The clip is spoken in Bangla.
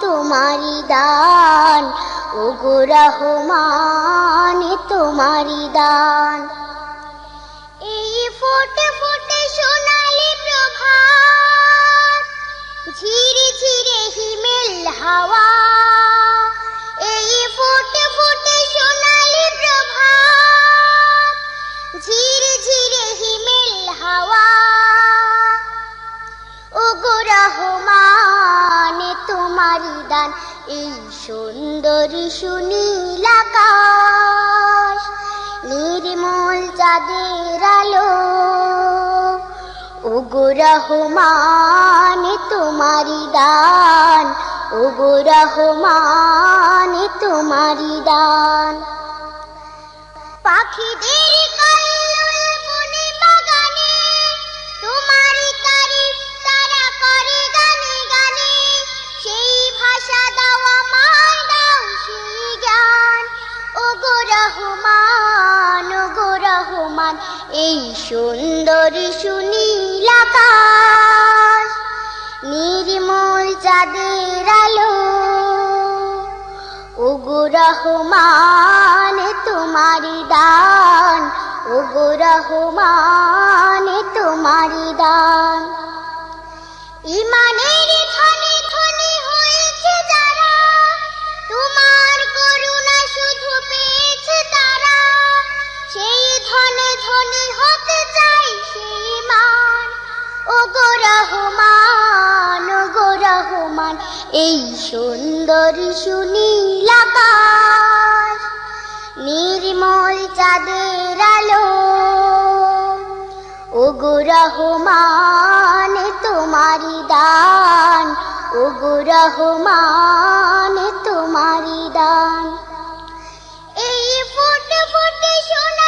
তোমারি দান ওগো রহমান তোমারি দান। দান এই সুন্দরী সুনীল আকাশ, নির্মল চাঁদের আলো। ওগো রহমান তোমারি দান। ওগো রহমান তোমারি দান। পাখিদের রহমান গো রহমান, এই সুন্দর সুনীল আকাশ নির্মল চাঁদের আলো। ওগো রহমান তোমার দান ওগো রহমান রহমান ওগো রহমান, এই সুন্দর সুনীল আকাশ নির্মল চাঁদের আলো। ওগো রহমান তোমারি দান ওগো রহমান তোমারি দান। এই ফুটে ফুটে সোনালি